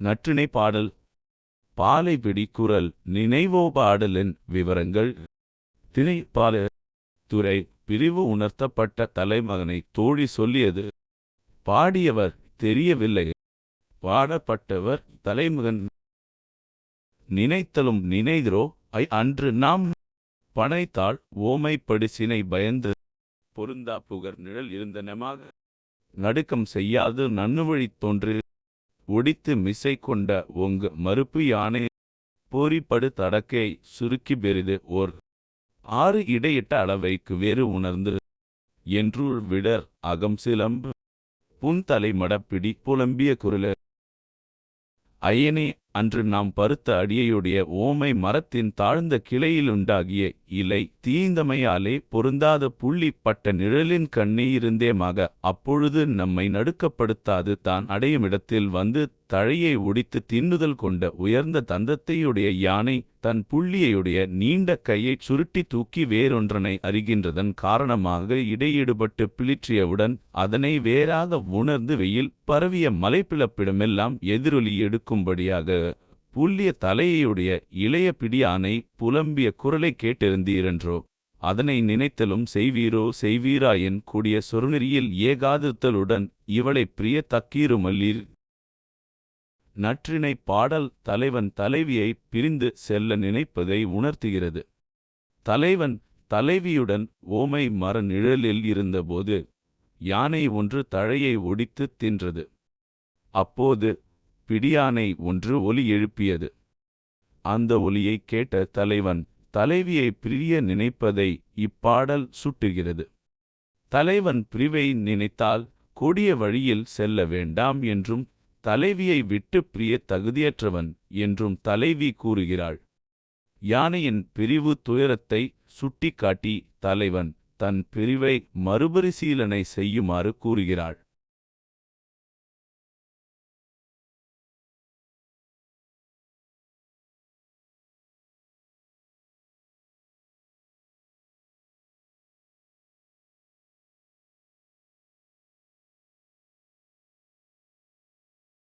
நற்றிணை பாடல். பாலைபிடி குரல். நினைவோ பாடலின் விவரங்கள். திணை பால துறை பிரிவு உணர்த்தப்பட்ட தலைமகனை தோழி சொல்லியது. பாடியவர் தெரியவில்லை. பாடப்பட்டவர் தலைமகன். நினைத்தலும் நினைகிறோ ஐ அன்று நாம் பனைத்தாள் ஓமை படிசினை பயந்து. பொருந்தா புகர் நிழல் இருந்தனமாக நடுக்கம் செய்யாது நன்னுவழித் தோன்று. ஒடித்து மிசை கொண்ட ஒங்கு மறுப்பு யானை போரிப்படு தடக்கை சுருக்கி பெரிது ஓர் ஆறு இடையிட்ட அளவைக்கு வேறு உணர்ந்து என்றுள் விடர் அகம் சிலம்பு புன்தலை மடப்பிடி புலம்பிய குரல. ஐயனே அன்று நாம் பருத்த அடியையுடைய ஓமை மரத்தின் தாழ்ந்த கிளையிலுண்டாகிய இலை தீந்தமையாலே பொருந்தாத புள்ளி பட்ட நிழலின் கண்ணே இருந்தேமாக அப்பொழுது நம்மை நடுக்கப்படுத்தாது தான் அடையுமிடத்தில் வந்து தழையை ஒடித்து தின்னுதல் கொண்ட உயர்ந்த தந்தத்தையுடைய யானை தன் புள்ளியையுடைய நீண்ட கையைச் சுருட்டி தூக்கி வேறொன்றனை அறிகின்றதன் காரணமாக இடையீடுபட்டு பிளிற்றியவுடன் அதனை வேறாக உணர்ந்து வெயில் பரவிய மலைப்பிளப்பிடமெல்லாம் எதிரொலி எடுக்கும்படியாக புல்லிய தலையையுடைய இளைய பிடியானை புலம்பிய குரலை கேட்டிருந்தீரென்றோ அதனை நினைத்தலும் செய்வீரோ? செய்வீராயின் கூடிய சொருநெறியில் ஏகாதிருத்தலுடன் இவளை பிரிய தக்கீருமல்லீர். நற்றினை பாடல் தலைவன் தலைவியை பிரிந்து செல்ல நினைப்பதை உணர்த்துகிறது. தலைவன் தலைவியுடன் ஓமை மர நிழலில் இருந்தபோது யானை ஒன்று தழையை ஒடித்துத் தின்றது. அப்போது பிடியானை ஒன்று ஒலி எழுப்பியது. அந்த ஒலியைக் கேட்ட தலைவன் தலைவியை பிரிய நினைப்பதை இப்பாடல் சுட்டுகிறது. தலைவன் பிரிவை நினைத்தால் கொடிய வழியில் செல்ல வேண்டாம் என்றும் தலைவியை விட்டு பிரிய தகுதியற்றவன் என்றும் தலைவி கூறுகிறாள். யானையின் பிரிவு துயரத்தை சுட்டிக்காட்டி தலைவன் தன் பிரிவை மறுபரிசீலனை செய்யுமாறு கூறுகிறாள்.